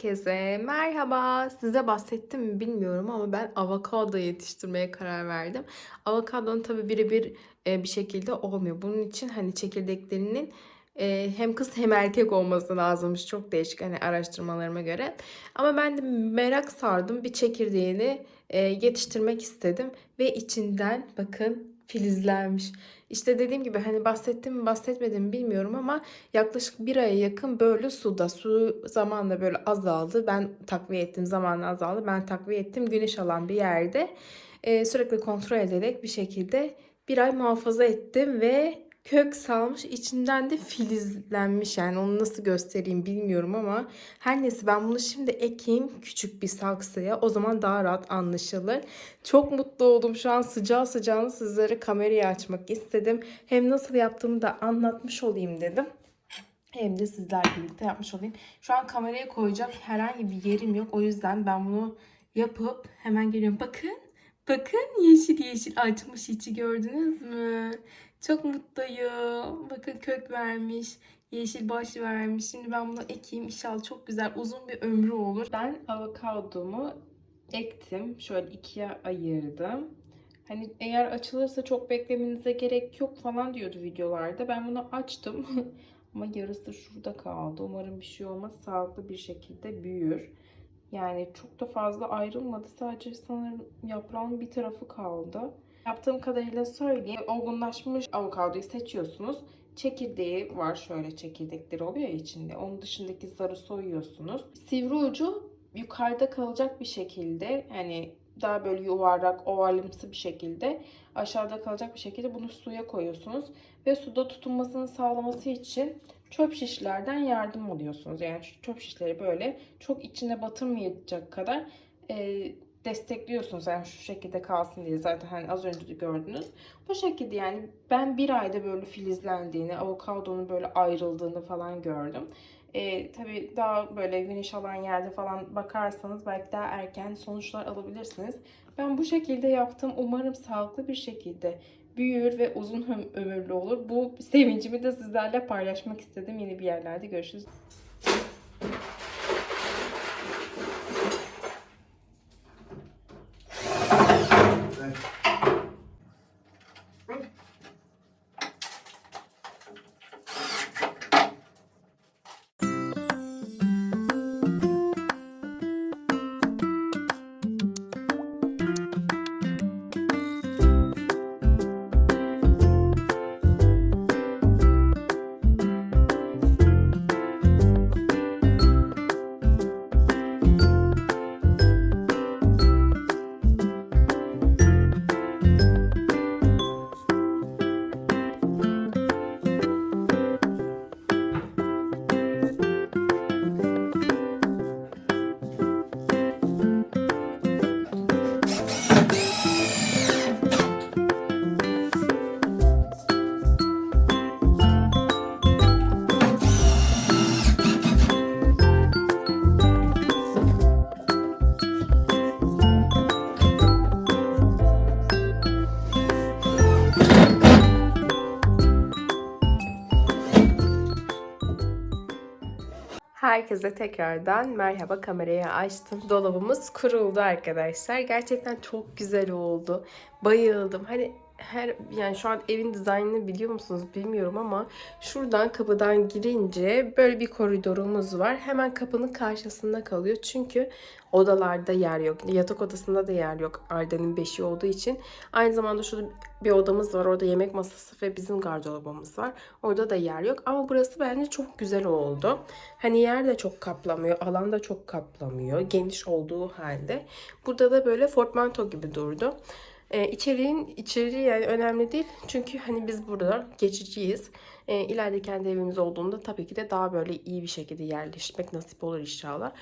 Herkese merhaba. Size bahsettim mi bilmiyorum ama ben avokado yetiştirmeye karar verdim. Avokadonun tabii birebir e, bir şekilde olmuyor. Bunun için hani çekirdeklerinin e, hem kız hem erkek olması lazımmış. Çok değişik hani araştırmalarıma göre. Ama ben de merak sardım. Bir çekirdeğini e, yetiştirmek istedim. Ve içinden bakın filizlenmiş. İşte dediğim gibi hani bahsettim mi bahsetmedim mi bilmiyorum ama yaklaşık bir aya yakın böyle suda. Su zamanla böyle azaldı. Ben takviye ettim zamanla azaldı. Ben takviye ettim güneş alan bir yerde. Ee, sürekli kontrol ederek bir şekilde bir ay muhafaza ettim ve kök salmış içinden de filizlenmiş yani onu nasıl göstereyim bilmiyorum ama her neyse ben bunu şimdi ekeyim küçük bir saksıya o zaman daha rahat anlaşılır. Çok mutlu oldum şu an sıcağı sıcağına sizlere kamerayı açmak istedim. Hem nasıl yaptığımı da anlatmış olayım dedim. Hem de sizlerle birlikte yapmış olayım. Şu an kameraya koyacak herhangi bir yerim yok. O yüzden ben bunu yapıp hemen geliyorum. Bakın. Bakın yeşil yeşil açmış içi gördünüz mü? Çok mutluyum. Bakın kök vermiş. Yeşil baş vermiş. Şimdi ben bunu ekeyim. İnşallah çok güzel uzun bir ömrü olur. Ben avokadomu ektim. Şöyle ikiye ayırdım. Hani eğer açılırsa çok beklemenize gerek yok falan diyordu videolarda. Ben bunu açtım. Ama yarısı şurada kaldı. Umarım bir şey olmaz. Sağlıklı bir şekilde büyür. Yani çok da fazla ayrılmadı. Sadece sanırım yaprağın bir tarafı kaldı. Yaptığım kadarıyla söyleyeyim. Olgunlaşmış avokadoyu seçiyorsunuz. Çekirdeği var. Şöyle çekirdekleri oluyor içinde. Onun dışındaki zarı soyuyorsunuz. Sivri ucu yukarıda kalacak bir şekilde yani daha böyle yuvarlak ovalimsi bir şekilde aşağıda kalacak bir şekilde bunu suya koyuyorsunuz ve suda tutunmasını sağlaması için çöp şişlerden yardım alıyorsunuz. Yani çöp şişleri böyle çok içine batırmayacak kadar e, destekliyorsunuz. Yani şu şekilde kalsın diye zaten hani az önce de gördünüz. Bu şekilde yani ben bir ayda böyle filizlendiğini, avokadonun böyle ayrıldığını falan gördüm. E, tabii daha böyle güneş alan yerde falan bakarsanız belki daha erken sonuçlar alabilirsiniz. Ben bu şekilde yaptım. Umarım sağlıklı bir şekilde büyür ve uzun öm- ömürlü olur. Bu sevincimi de sizlerle paylaşmak istedim. Yeni bir yerlerde görüşürüz. Herkese tekrardan merhaba kamerayı açtım. Dolabımız kuruldu arkadaşlar. Gerçekten çok güzel oldu. Bayıldım. Hani her yani şu an evin dizaynını biliyor musunuz bilmiyorum ama şuradan kapıdan girince böyle bir koridorumuz var. Hemen kapının karşısında kalıyor. Çünkü odalarda yer yok. Yatak odasında da yer yok. Arda'nın beşiği olduğu için. Aynı zamanda şurada bir odamız var. Orada yemek masası ve bizim gardırobamız var. Orada da yer yok. Ama burası bence çok güzel oldu. Hani yer de çok kaplamıyor. Alan da çok kaplamıyor. Geniş olduğu halde. Burada da böyle portmanto gibi durdu. Ee, içeriğin içeriği yani önemli değil. Çünkü hani biz burada geçiciyiz. Ee, ileride kendi evimiz olduğunda tabii ki de daha böyle iyi bir şekilde yerleşmek nasip olur inşallah.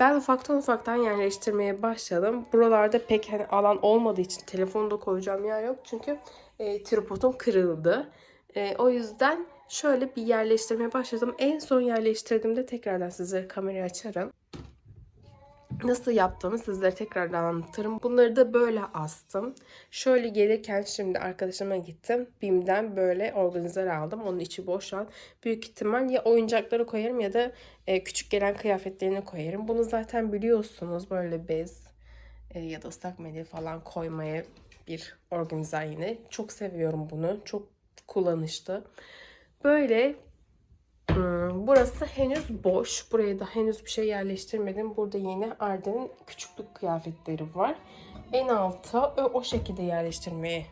Ben ufaktan ufaktan yerleştirmeye başladım. Buralarda pek hani alan olmadığı için telefonu da koyacağım yer yok. Çünkü e, tripodum kırıldı. E, o yüzden şöyle bir yerleştirmeye başladım. En son yerleştirdiğimde tekrardan size kamerayı açarım. Nasıl yaptığımı sizlere tekrardan anlatırım. Bunları da böyle astım. Şöyle gelirken şimdi arkadaşıma gittim. Bim'den böyle organizer aldım. Onun içi boş an. Büyük ihtimal ya oyuncakları koyarım ya da e, küçük gelen kıyafetlerini koyarım. Bunu zaten biliyorsunuz böyle bez e, ya da ıslak mendil falan koymaya bir organizer yine. Çok seviyorum bunu. Çok kullanışlı. Böyle Hmm, Burası henüz boş. Buraya da henüz bir şey yerleştirmedim. Burada yine Arden'in küçüklük kıyafetleri var. En alta o, o şekilde yerleştirmeyi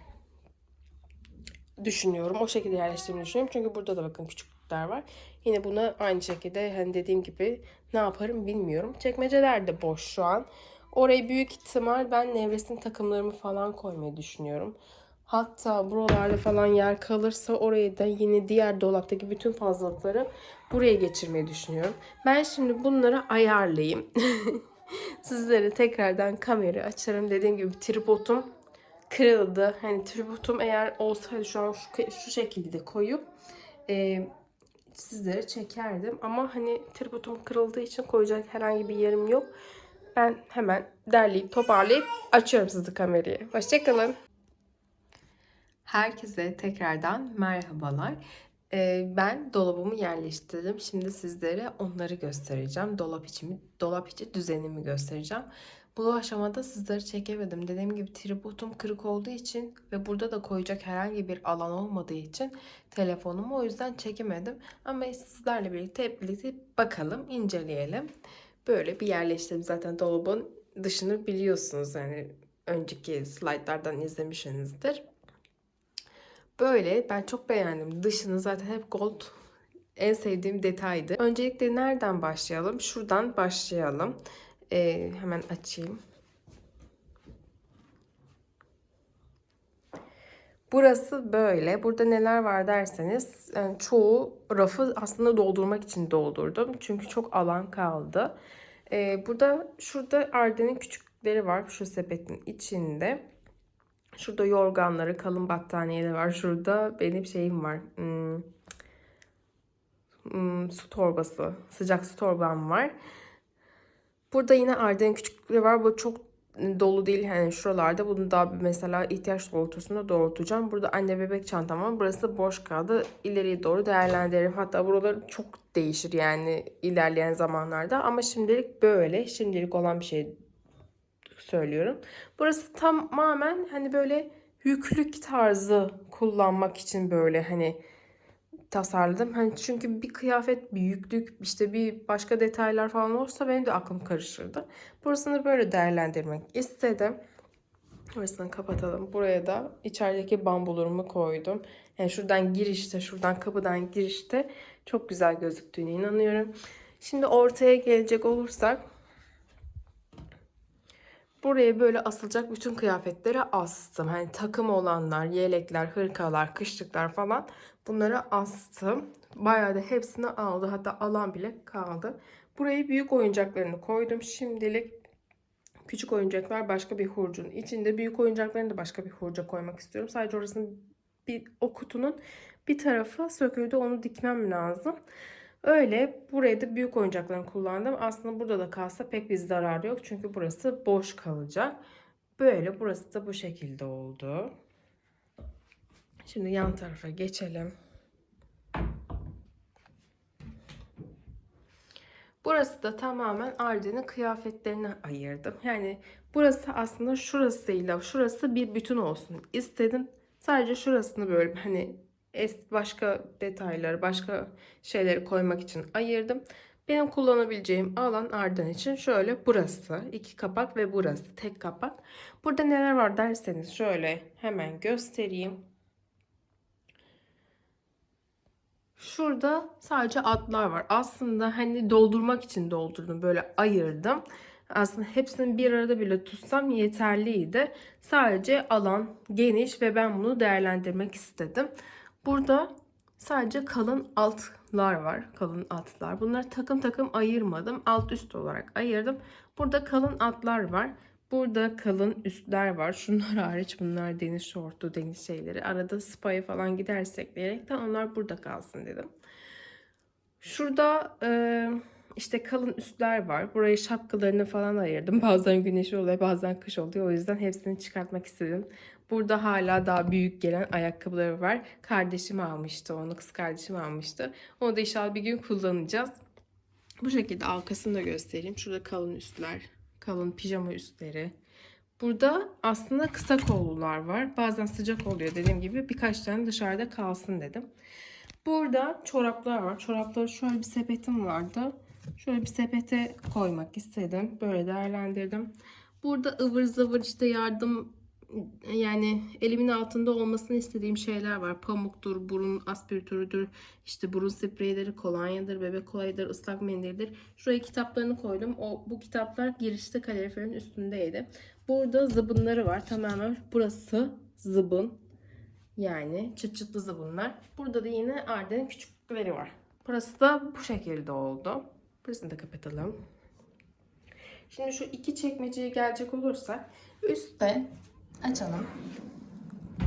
düşünüyorum. O şekilde yerleştirmeyi düşünüyorum. Çünkü burada da bakın küçüklükler var. Yine buna aynı şekilde hani dediğim gibi ne yaparım bilmiyorum. Çekmeceler de boş şu an. Oraya büyük ihtimal ben nevresim takımlarımı falan koymayı düşünüyorum. Hatta buralarda falan yer kalırsa oraya da yine diğer dolaptaki bütün fazlalıkları buraya geçirmeyi düşünüyorum. Ben şimdi bunları ayarlayayım. Sizlere tekrardan kamerayı açarım. Dediğim gibi tripodum kırıldı. Hani tripodum eğer olsaydı şu an şu, şu şekilde koyup e, sizlere çekerdim. Ama hani tripodum kırıldığı için koyacak herhangi bir yerim yok. Ben hemen derleyip toparlayıp açıyorum sizi kamerayı. Hoşçakalın. Herkese tekrardan merhabalar. Ee, ben dolabımı yerleştirdim. Şimdi sizlere onları göstereceğim. Dolap içimi, dolap içi düzenimi göstereceğim. Bu aşamada sizleri çekemedim. Dediğim gibi tripodum kırık olduğu için ve burada da koyacak herhangi bir alan olmadığı için telefonumu o yüzden çekemedim. Ama sizlerle birlikte hep birlikte bakalım, inceleyelim. Böyle bir yerleştirdim. Zaten dolabın dışını biliyorsunuz. Yani önceki slaytlardan izlemişsinizdir. Böyle ben çok beğendim. Dışını zaten hep gold en sevdiğim detaydı. Öncelikle nereden başlayalım? Şuradan başlayalım. Ee, hemen açayım. Burası böyle. Burada neler var derseniz yani çoğu rafı aslında doldurmak için doldurdum. Çünkü çok alan kaldı. Ee, burada şurada Arden'in küçükleri var şu sepetin içinde. Şurada yorganları, kalın battaniyeleri var. Şurada benim şeyim var. Hmm, hmm, su torbası, sıcak su torbam var. Burada yine Arden küçükleri var. Bu çok dolu değil yani şuralarda. Bunu daha mesela ihtiyaç doğrultusunda doğrultacağım. Burada anne bebek çantam var. Burası boş kaldı. İleriye doğru değerlendiririm. Hatta buraları çok değişir yani ilerleyen zamanlarda. Ama şimdilik böyle. Şimdilik olan bir şey söylüyorum. Burası tamamen hani böyle yüklük tarzı kullanmak için böyle hani tasarladım. Hani çünkü bir kıyafet, bir yüklük, işte bir başka detaylar falan olursa benim de aklım karışırdı. Burasını böyle değerlendirmek istedim. Burasını kapatalım. Buraya da içerideki bambularımı koydum. Yani şuradan girişte, şuradan kapıdan girişte çok güzel gözüktüğüne inanıyorum. Şimdi ortaya gelecek olursak Buraya böyle asılacak bütün kıyafetleri astım. Hani takım olanlar, yelekler, hırkalar, kışlıklar falan bunları astım. Bayağı da hepsini aldı. Hatta alan bile kaldı. Buraya büyük oyuncaklarını koydum. Şimdilik küçük oyuncaklar başka bir hurcun içinde. Büyük oyuncaklarını da başka bir hurca koymak istiyorum. Sadece orasının bir o kutunun bir tarafı söküldü. Onu dikmem lazım. Öyle buraya da büyük oyuncaklarını kullandım. Aslında burada da kalsa pek bir zararı yok. Çünkü burası boş kalacak. Böyle burası da bu şekilde oldu. Şimdi yan tarafa geçelim. Burası da tamamen Arden'in kıyafetlerine ayırdım. Yani burası aslında şurasıyla şurası bir bütün olsun istedim. Sadece şurasını böyle hani başka detayları, başka şeyleri koymak için ayırdım. Benim kullanabileceğim alan Arden için şöyle burası. iki kapak ve burası tek kapak. Burada neler var derseniz şöyle hemen göstereyim. Şurada sadece atlar var. Aslında hani doldurmak için doldurdum. Böyle ayırdım. Aslında hepsini bir arada bile tutsam yeterliydi. Sadece alan geniş ve ben bunu değerlendirmek istedim. Burada sadece kalın altlar var. Kalın altlar. Bunları takım takım ayırmadım. Alt üst olarak ayırdım. Burada kalın altlar var. Burada kalın üstler var. Şunlar hariç bunlar deniz şortu, deniz şeyleri. Arada spa'ya falan gidersek diyerekten onlar burada kalsın dedim. Şurada e, işte kalın üstler var. Burayı şapkalarını falan ayırdım. Bazen güneşi oluyor, bazen kış oluyor. O yüzden hepsini çıkartmak istedim. Burada hala daha büyük gelen ayakkabıları var. Kardeşim almıştı onu, kız kardeşim almıştı. Onu da inşallah bir gün kullanacağız. Bu şekilde arkasını da göstereyim. Şurada kalın üstler, kalın pijama üstleri. Burada aslında kısa kollular var. Bazen sıcak oluyor dediğim gibi. Birkaç tane dışarıda kalsın dedim. Burada çoraplar var. Çorapları şöyle bir sepetim vardı. Şöyle bir sepete koymak istedim. Böyle değerlendirdim. Burada ıvır zıvır işte yardım yani elimin altında olmasını istediğim şeyler var. Pamuktur, burun aspiratörüdür, işte burun spreyleri, kolonyadır, bebek kolayıdır, ıslak mendildir. Şuraya kitaplarını koydum. O bu kitaplar girişte kaloriferin üstündeydi. Burada zıbınları var. Tamamen burası zıbın. Yani çıt çıtlı zıbınlar. Burada da yine Arden'in küçükleri var. Burası da bu şekilde oldu. Burasını da kapatalım. Şimdi şu iki çekmeceye gelecek olursak üstte açalım.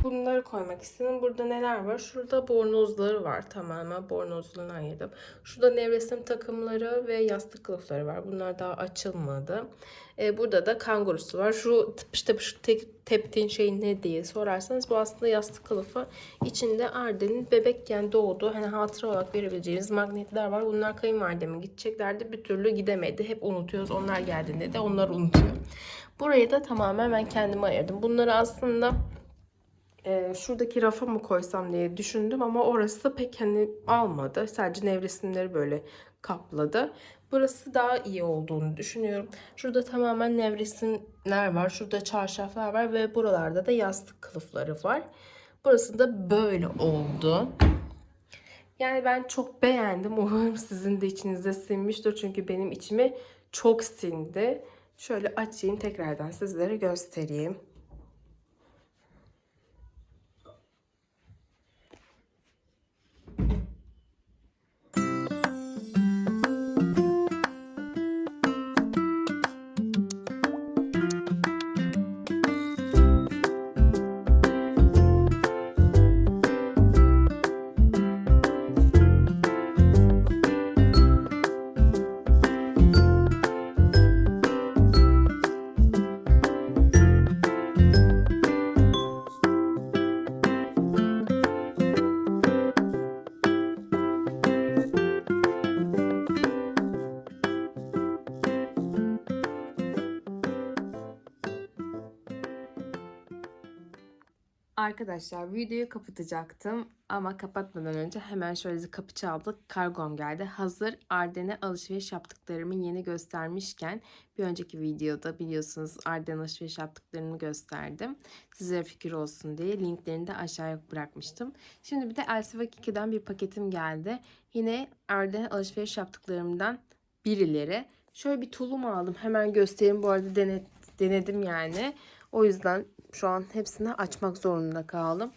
Bunları koymak istedim. Burada neler var? Şurada bornozları var. Tamamen bornozlarını ayırdım. Şurada nevresim takımları ve yastık kılıfları var. Bunlar daha açılmadı. Ee, burada da kangurusu var. Şu tıpış tıpış tek, teptiğin şey ne diye sorarsanız bu aslında yastık kılıfı. İçinde Arden'in bebekken doğduğu hani hatıra olarak verebileceğiniz magnetler var. Bunlar kayınvalideme gideceklerdi. Bir türlü gidemedi. Hep unutuyoruz. Onlar geldiğinde de onlar unutuyor. Burayı da tamamen ben kendime ayırdım. Bunları aslında e, şuradaki rafa mı koysam diye düşündüm ama orası pek hani almadı. Sadece nevresimleri böyle kapladı. Burası daha iyi olduğunu düşünüyorum. Şurada tamamen nevresimler var. Şurada çarşaflar var ve buralarda da yastık kılıfları var. Burası da böyle oldu. Yani ben çok beğendim. Umarım sizin de içinize sinmiştir. Çünkü benim içime çok sindi. Şöyle açayım tekrardan sizlere göstereyim. Arkadaşlar videoyu kapatacaktım ama kapatmadan önce hemen şöyle kapı çaldı. Kargom geldi. Hazır Arden'e alışveriş yaptıklarımı yeni göstermişken bir önceki videoda biliyorsunuz Arden alışveriş yaptıklarımı gösterdim. Sizlere fikir olsun diye linklerini de aşağıya bırakmıştım. Şimdi bir de Elsiva 2'den bir paketim geldi. Yine Arden'e alışveriş yaptıklarımdan birileri. Şöyle bir tulum aldım. Hemen göstereyim. Bu arada denedim yani. O yüzden şu an hepsini açmak zorunda kaldım.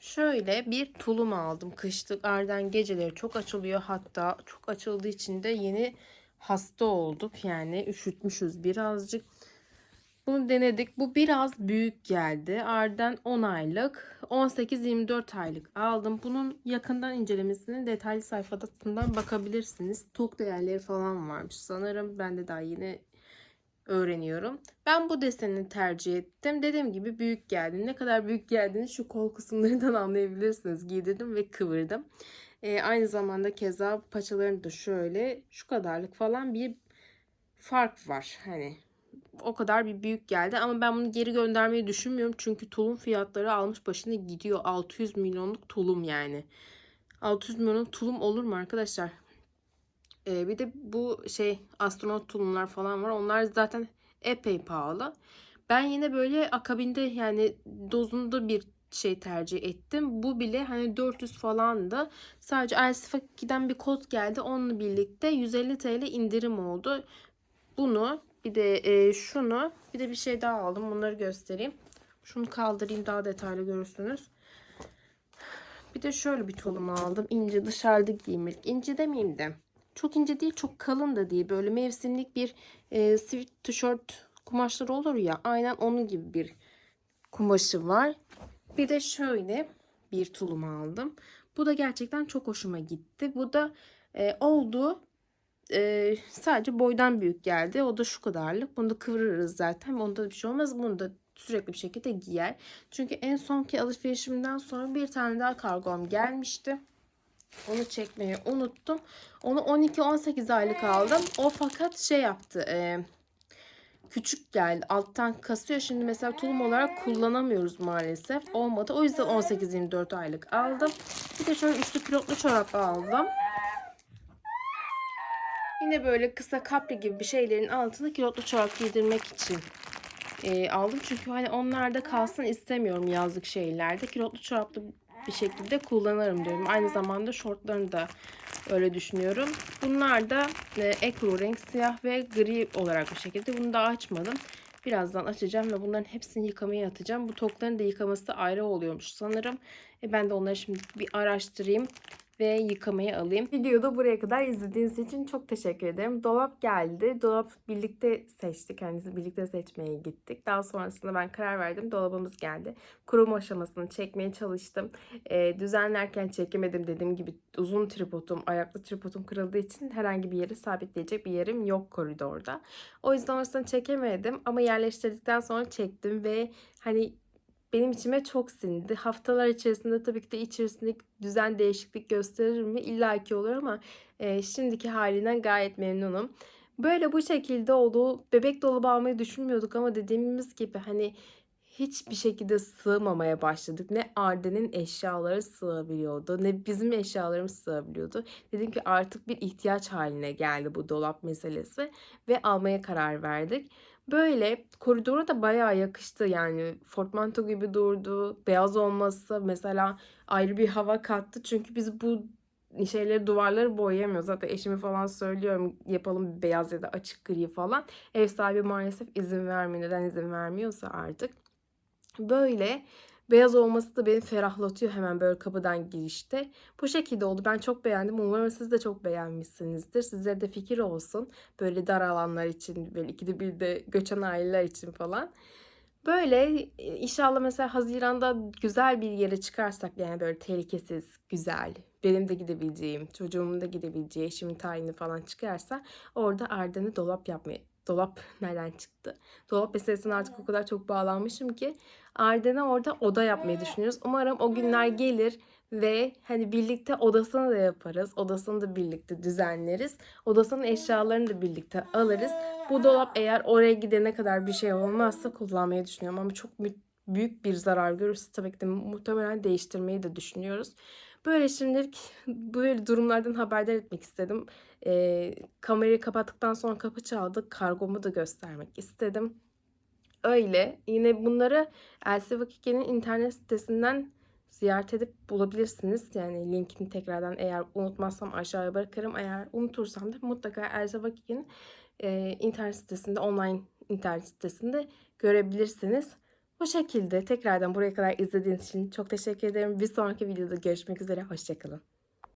Şöyle bir tulum aldım. Kışlık Arden geceleri çok açılıyor. Hatta çok açıldığı için de yeni hasta olduk. Yani üşütmüşüz birazcık. Bunu denedik. Bu biraz büyük geldi. Arden 10 aylık, 18-24 aylık aldım. Bunun yakından incelemesini detaylı sayfadan bakabilirsiniz. Tok değerleri falan varmış sanırım. Ben de daha yeni öğreniyorum. Ben bu deseni tercih ettim. Dediğim gibi büyük geldi. Ne kadar büyük geldiğini şu kol kısımlarından anlayabilirsiniz. Giydirdim ve kıvırdım. Ee, aynı zamanda keza paçalarını da şöyle şu kadarlık falan bir fark var. Hani o kadar bir büyük geldi ama ben bunu geri göndermeyi düşünmüyorum. Çünkü tulum fiyatları almış başına gidiyor. 600 milyonluk tulum yani. 600 milyonluk tulum olur mu arkadaşlar? Ee, bir de bu şey astronot tulumlar falan var. Onlar zaten epey pahalı. Ben yine böyle akabinde yani dozunda bir şey tercih ettim. Bu bile hani 400 falandı. Sadece Elsifa 2'den bir kod geldi. Onunla birlikte 150 TL indirim oldu. Bunu bir de e, şunu bir de bir şey daha aldım. Bunları göstereyim. Şunu kaldırayım daha detaylı görürsünüz. Bir de şöyle bir tulum aldım. İnce dışarıda giyimlik. İnce demeyeyim de çok ince değil çok kalın da değil. Böyle mevsimlik bir e, sweat tişört kumaşları olur ya. Aynen onun gibi bir kumaşı var. Bir de şöyle bir tulum aldım. Bu da gerçekten çok hoşuma gitti. Bu da e, oldu e, sadece boydan büyük geldi. O da şu kadarlık. Bunu da kıvırırız zaten. Onda da bir şey olmaz. Bunu da sürekli bir şekilde giyer. Çünkü en sonki alışverişimden sonra bir tane daha kargom gelmişti. Onu çekmeyi unuttum. Onu 12-18 aylık aldım. O fakat şey yaptı. E, küçük geldi. Alttan kasıyor. Şimdi mesela tulum olarak kullanamıyoruz maalesef. Olmadı. O yüzden 18-24 aylık aldım. Bir de şöyle üçlü pilotlu çorap aldım. Yine böyle kısa kapri gibi bir şeylerin altına kilotlu çorap giydirmek için e, aldım. Çünkü hani onlarda kalsın istemiyorum yazlık şeylerde. Kilotlu çoraplı bir şekilde kullanırım diyorum. Aynı zamanda şortlarını da öyle düşünüyorum. Bunlar da e, ekru renk siyah ve gri olarak bir şekilde. Bunu daha açmadım. Birazdan açacağım ve bunların hepsini yıkamaya atacağım. Bu tokların da yıkaması da ayrı oluyormuş sanırım. E, ben de onları şimdi bir araştırayım ve yıkamaya alayım. Videoda buraya kadar izlediğiniz için çok teşekkür ederim. Dolap geldi. Dolap birlikte seçtik. Yani birlikte seçmeye gittik. Daha sonrasında ben karar verdim. Dolabımız geldi. Kurum aşamasını çekmeye çalıştım. Ee, düzenlerken çekemedim dediğim gibi uzun tripodum, ayaklı tripodum kırıldığı için herhangi bir yeri sabitleyecek bir yerim yok koridorda. O yüzden orasını çekemedim ama yerleştirdikten sonra çektim ve hani benim içime çok sindi. Haftalar içerisinde tabii ki de içerisinde düzen değişiklik gösterir mi? İlla ki olur ama e, şimdiki halinden gayet memnunum. Böyle bu şekilde oldu. Bebek dolabı almayı düşünmüyorduk ama dediğimiz gibi hani hiçbir şekilde sığmamaya başladık. Ne Arden'in eşyaları sığabiliyordu ne bizim eşyalarımız sığabiliyordu. Dedim ki artık bir ihtiyaç haline geldi bu dolap meselesi ve almaya karar verdik. Böyle koridora da bayağı yakıştı yani portmanto gibi durdu. Beyaz olması mesela ayrı bir hava kattı. Çünkü biz bu şeyleri duvarları boyayamıyoruz. Zaten eşime falan söylüyorum yapalım beyaz ya da açık gri falan. Ev sahibi maalesef izin vermiyor. Neden izin vermiyorsa artık. Böyle beyaz olması da beni ferahlatıyor hemen böyle kapıdan girişte. Bu şekilde oldu. Ben çok beğendim. Umarım siz de çok beğenmişsinizdir. Sizlere de fikir olsun. Böyle dar alanlar için, böyle ikide bir de göçen aileler için falan. Böyle inşallah mesela Haziran'da güzel bir yere çıkarsak yani böyle tehlikesiz, güzel, benim de gidebileceğim, çocuğumun da gidebileceği, eşimin tayini falan çıkarsa orada Arden'e dolap yapmaya dolap nereden çıktı? Dolap meselesine artık o kadar çok bağlanmışım ki Arden'e orada oda yapmayı düşünüyoruz. Umarım o günler gelir ve hani birlikte odasını da yaparız. Odasını da birlikte düzenleriz. Odasının eşyalarını da birlikte alırız. Bu dolap eğer oraya gidene kadar bir şey olmazsa kullanmayı düşünüyorum ama çok büyük bir zarar görürse tabii ki de muhtemelen değiştirmeyi de düşünüyoruz. Böyle şimdilik böyle durumlardan haberdar etmek istedim. Ee, kamerayı kapattıktan sonra kapı çaldı. Kargomu da göstermek istedim. Öyle. Yine bunları Elsi Vakiki'nin internet sitesinden ziyaret edip bulabilirsiniz. Yani linkini tekrardan eğer unutmazsam aşağıya bırakırım. Eğer unutursam da mutlaka Elsa Vakiki'nin e, internet sitesinde, online internet sitesinde görebilirsiniz. Bu şekilde tekrardan buraya kadar izlediğiniz için çok teşekkür ederim. Bir sonraki videoda görüşmek üzere. Hoşçakalın.